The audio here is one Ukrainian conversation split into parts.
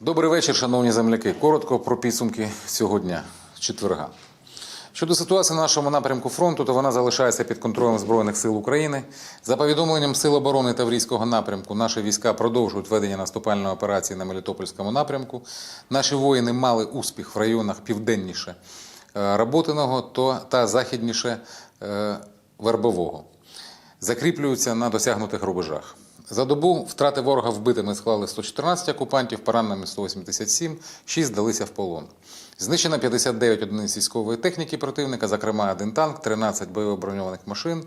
Добрий вечір, шановні земляки. Коротко про підсумки цього дня, четверга. Щодо ситуації на нашому напрямку фронту, то вона залишається під контролем Збройних сил України. За повідомленням Сил оборони Таврійського напрямку, наші війська продовжують ведення наступальної операції на Мелітопольському напрямку. Наші воїни мали успіх в районах південніше е, Работиного та західніше е, Вербового закріплюються на досягнутих рубежах. За добу втрати ворога вбитими склали 114 окупантів, пораненими 187, 6 здалися в полон. Знищено 59 одиниць військової техніки противника, зокрема один танк, 13 бойових броньованих машин,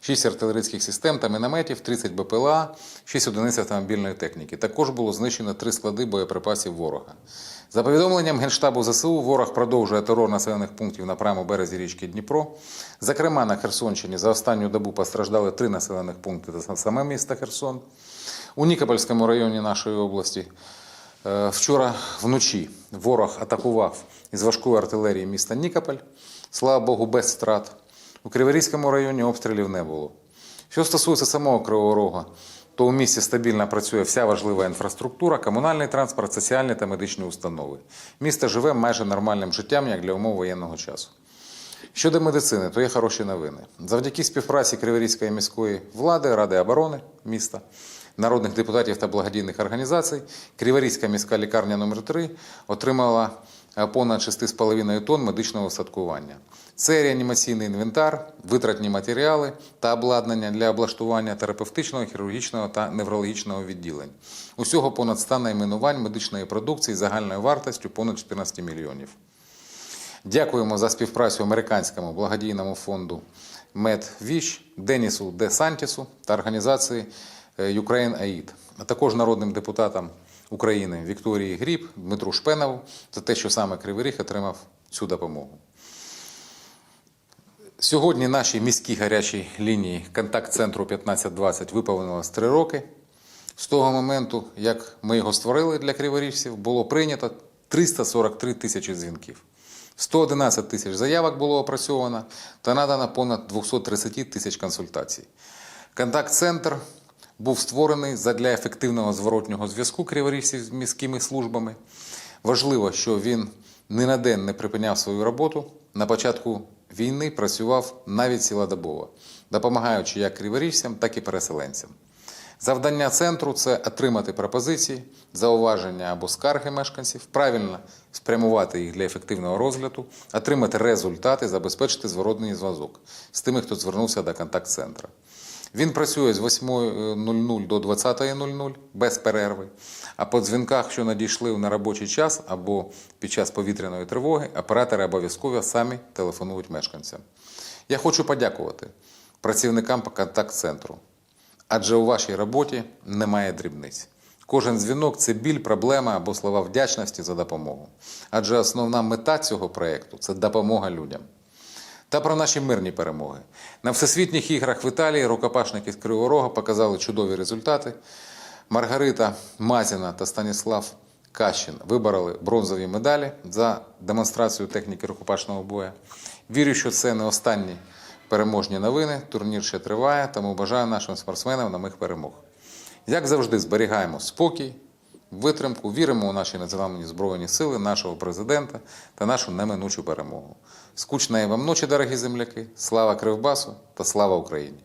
6 артилерійських систем та мінометів, 30 БПЛА, 6 одиниць автомобільної техніки. Також було знищено 3 склади боєприпасів ворога. За повідомленням Генштабу ЗСУ, ворог продовжує терор населених пунктів на правому березі річки Дніпро. Зокрема, на Херсонщині за останню добу постраждали три населених пункти та саме місто Херсон. У Нікопольському районі нашої області вчора вночі ворог атакував із важкої артилерії міста Нікополь. Слава Богу, без втрат. У Криворізькому районі обстрілів не було. Що стосується самого Кривого Рога, то у місті стабільно працює вся важлива інфраструктура, комунальний транспорт, соціальні та медичні установи. Місто живе майже нормальним життям, як для умов воєнного часу. Щодо медицини, то є хороші новини. Завдяки співпраці Криворізької міської влади, Ради оборони міста, народних депутатів та благодійних організацій, Криворізька міська лікарня номер 3 отримала е, понад 6,5 тонн медичного устаткування. Це реанімаційний інвентар, витратні матеріали та обладнання для облаштування терапевтичного, хірургічного та неврологічного відділень. Усього понад 100 найменувань медичної продукції загальною вартістю понад 14 мільйонів. Дякуємо за співпрацю американському благодійному фонду MedVish, Денісу Де Сантісу та організації е, Ukraine Aid, а також народним депутатам України Вікторії Гріб, Дмитру Шпенову за те, що саме Кривий Ріг отримав цю допомогу. Сьогодні нашій міській гарячій лінії контакт-центру 1520 виповнилось три роки. З того моменту, як ми його створили для криворіжців, було прийнято 343 тисячі дзвінків. 111 тисяч заявок було опрацьовано та надано понад 230 тисяч консультацій. Контакт-центр був створений задля ефективного зворотнього зв'язку криворіжців з міськими службами. Важливо, що він ні на день не припиняв свою роботу. На початку війни працював навіть цілодобово, допомагаючи як криворіжцям, так і переселенцям. Завдання центру це отримати пропозиції, зауваження або скарги мешканців, правильно спрямувати їх для ефективного розгляду, отримати результати, забезпечити зворотний зв'язок з тими, хто звернувся до контакт-центра. Він працює з 8.00 до 20.00 без перерви. А по дзвінках, що надійшли на робочий час або під час повітряної тривоги, оператори обов'язково самі телефонують мешканцям. Я хочу подякувати працівникам по контакт-центру, адже у вашій роботі немає дрібниць. Кожен дзвінок це біль, проблема або слова вдячності за допомогу. Адже основна мета цього проєкту це допомога людям. Та про наші мирні перемоги. На всесвітніх іграх в Італії рукопашники з Кривого Рога показали чудові результати. Маргарита Мазіна та Станіслав Кащин вибороли бронзові медалі за демонстрацію техніки рукопашного бою. Вірю, що це не останні переможні новини. Турнір ще триває, тому бажаю нашим спортсменам нових перемог. Як завжди, зберігаємо спокій, витримку, віримо у наші національні збройні сили, нашого президента та нашу неминучу перемогу. Скучної вам ночі, дорогі земляки! Слава Кривбасу та слава Україні!